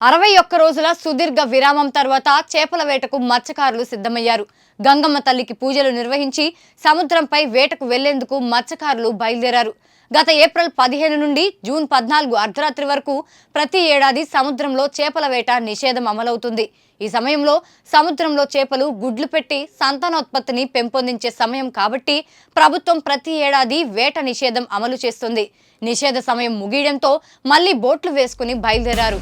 అరవై ఒక్క రోజుల సుదీర్ఘ విరామం తర్వాత చేపల వేటకు మత్స్యకారులు సిద్ధమయ్యారు. గంగమ్మ తల్లికి పూజలు నిర్వహించి సముద్రంపై వేటకు వెళ్ళేందుకు మత్స్యకారులు బయలుదేరారు. గత ఏప్రిల్ పదిహేను నుండి జూన్ పద్నాలుగు అర్ధరాత్రి వరకు ప్రతి ఏడాది సముద్రంలో చేపల వేట నిషేధం అమలవుతుంది. ఈ సమయంలో సముద్రంలో చేపలు గుడ్లు పెట్టి సంతానోత్పత్తిని పెంపొందించే సమయం కాబట్టి ప్రభుత్వం ప్రతి ఏడాది వేట నిషేధం అమలు చేస్తుంది. నిషేధ సమయం ముగియడంతో మళ్ళీ బోట్లు వేసుకుని బయలుదేరారు.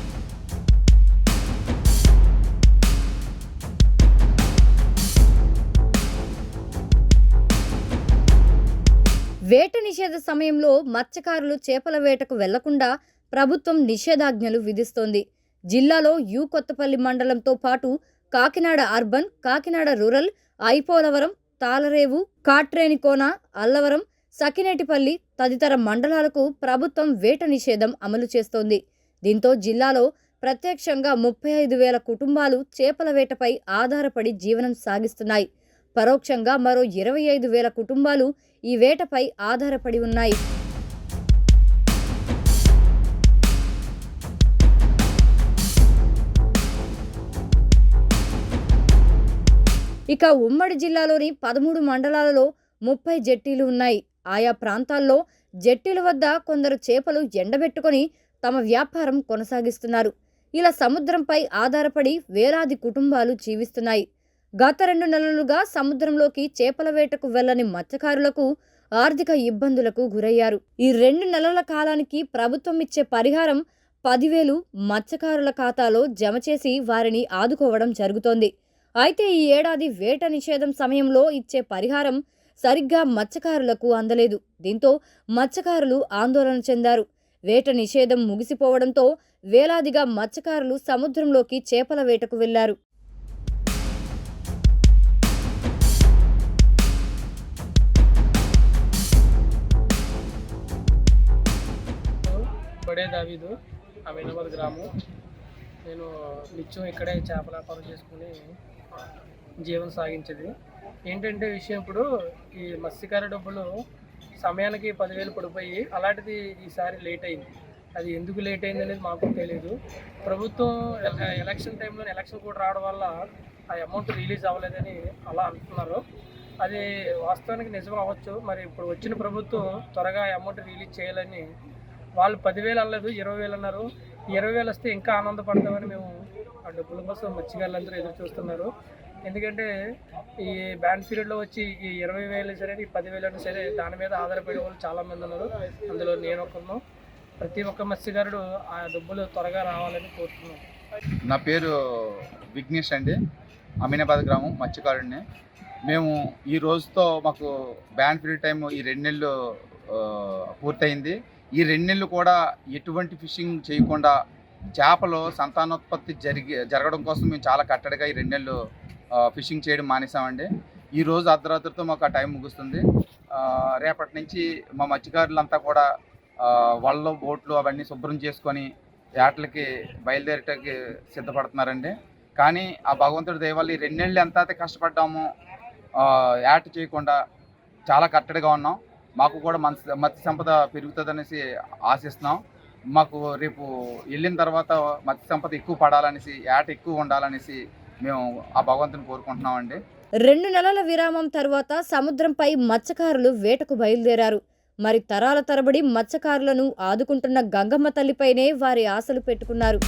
వేట నిషేధ సమయంలో మత్స్యకారులు చేపల వేటకు వెళ్ళకుండా ప్రభుత్వం నిషేధాజ్ఞలు విధిస్తోంది. జిల్లాలో యు కొత్తపల్లి మండలంతో పాటు కాకినాడ అర్బన్ కాకినాడ రూరల్ ఐపోలవరం తాళరేవు కాట్రేనికోన అల్లవరం సకినేటిపల్లి తదితర మండలాలకు ప్రభుత్వం వేట నిషేధం అమలు చేస్తోంది. దీంతో జిల్లాలో ప్రత్యక్షంగా ముప్పై ఐదు వేల కుటుంబాలు చేపల వేటపై ఆధారపడి జీవనం సాగిస్తున్నాయి. పరోక్షంగా మరో ఇరవై ఐదు వేల కుటుంబాలు ఈ వేటపై ఆధారపడి ఉన్నాయి. ఇక ఉమ్మడి జిల్లాలోని పదమూడు మండలాలలో ముప్పై జట్టీలు ఉన్నాయి. ఆయా ప్రాంతాల్లో జట్టీల వద్ద కొందరు చేపలు ఎండబెట్టుకొని తమ వ్యాపారం కొనసాగిస్తున్నారు. ఇలా సముద్రంపై ఆధారపడి వేలాది కుటుంబాలు జీవిస్తున్నాయి. గత రెండు నెలలుగా సముద్రంలోకి చేపల వేటకు వెళ్ళని మత్స్యకారులకు ఆర్థిక ఇబ్బందులకు గురయ్యారు. ఈ రెండు నెలల కాలానికి ప్రభుత్వం ఇచ్చే పరిహారం పదివేలు మత్స్యకారుల ఖాతాలో జమ చేసి వారిని ఆదుకోవడం జరుగుతోంది. అయితే ఈ ఏడాది వేట నిషేధం సమయంలో ఇచ్చే పరిహారం సరిగ్గా మత్స్యకారులకు అందలేదు. దీంతో మత్స్యకారులు ఆందోళన చెందారు. వేట నిషేధం ముగిసిపోవడంతో వేలాదిగా మత్స్యకారులు సముద్రంలోకి చేపల వేటకు వెళ్ళారు. దావీదు అమీనాబాద్ గ్రామం. నేను నిత్యం ఇక్కడే చేపల వ్యాపారం చేసుకుని జీవనం సాగించేది. ఏంటంటే విషయం ఇప్పుడు ఈ మత్స్యకార డబ్బులు సమయానికి పదివేలు పడిపోయి అలాంటిది ఈసారి లేట్ అయింది. అది ఎందుకు లేట్ అయింది అనేది మాకు తెలియదు ప్రభుత్వం ఎలక్షన్ టైంలో ఎలక్షన్ కూడా రావడం వల్ల ఆ అమౌంట్ రిలీజ్ అవ్వలేదని అలా అంటున్నారు. అది వాస్తవానికి నిజం అవ్వచ్చు. మరి ఇప్పుడు వచ్చిన ప్రభుత్వం త్వరగా అమౌంట్ రిలీజ్ చేయాలని వాళ్ళు పదివేలు అనలేదు ఇరవై వేలు అన్నారు. ఇరవై వేలు వస్తే ఇంకా ఆనందపడతామని మేము ఆ డబ్బుల కోసం మత్స్యకారులందరూ ఎదురు చూస్తున్నారు. ఎందుకంటే ఈ బ్యాండ్ పీరియడ్లో వచ్చి ఈ ఇరవై వేలు సరే ఈ పదివేలు అయినా సరే దాని మీద ఆధారపడే వాళ్ళు చాలామంది ఉన్నారు. అందులో నేను ఒకను ప్రతి ఒక్క మత్స్యకారుడు ఆ డబ్బులు త్వరగా రావాలని కోరుతున్నాను నా పేరు విఘ్నేష్ అండి. అమీనాబాద్ గ్రామం మత్స్యకారుడిని. మేము ఈ రోజుతో మాకు బ్యాండ్ పీరియడ్ టైం ఈ రెండు నెలలు పూర్తయింది. ఈ రెండు నెలలు కూడా ఎటువంటి ఫిషింగ్ చేయకుండా చేపలు సంతానోత్పత్తి జరిగి జరగడం కోసం మేము చాలా కట్టడిగా ఈ రెండు నెలలు ఫిషింగ్ చేయడం మానేసామండి. ఈ రోజు అర్ధరాత్రితో మాకు ఆ టైం ముగుస్తుంది. రేపటి నుంచి మా మత్స్యకారులంతా కూడా వాళ్ళు బోట్లు అవన్నీ శుభ్రం చేసుకొని వేటలకి బయలుదేరటానికి సిద్ధపడుతున్నారండి. కానీ ఆ భగవంతుడి దయ ఈ రెండేళ్ళు ఎంత అయితే కష్టపడ్డామో యాట్ యాట చేయకుండా చాలా కట్టడిగా ఉన్నాం. మాకు కూడా మన మత్స్య సంపద పెరుగుతుందనేసి ఆశిస్తున్నాం. మాకు రేపు వెళ్ళిన తర్వాత మత్స్య సంపద ఎక్కువ పడాలనేసి యాట ఎక్కువ ఉండాలనేసి మేము ఆ భగవంతుని కోరుకుంటున్నామండి. రెండు నెలల విరామం తర్వాత సముద్రంపై మత్స్యకారులు వేటకు బయలుదేరారు. మరి తరాల తరబడి మత్స్యకారులను ఆదుకుంటున్న గంగమ్మ తల్లిపైనే వారి ఆశలు పెట్టుకున్నారు.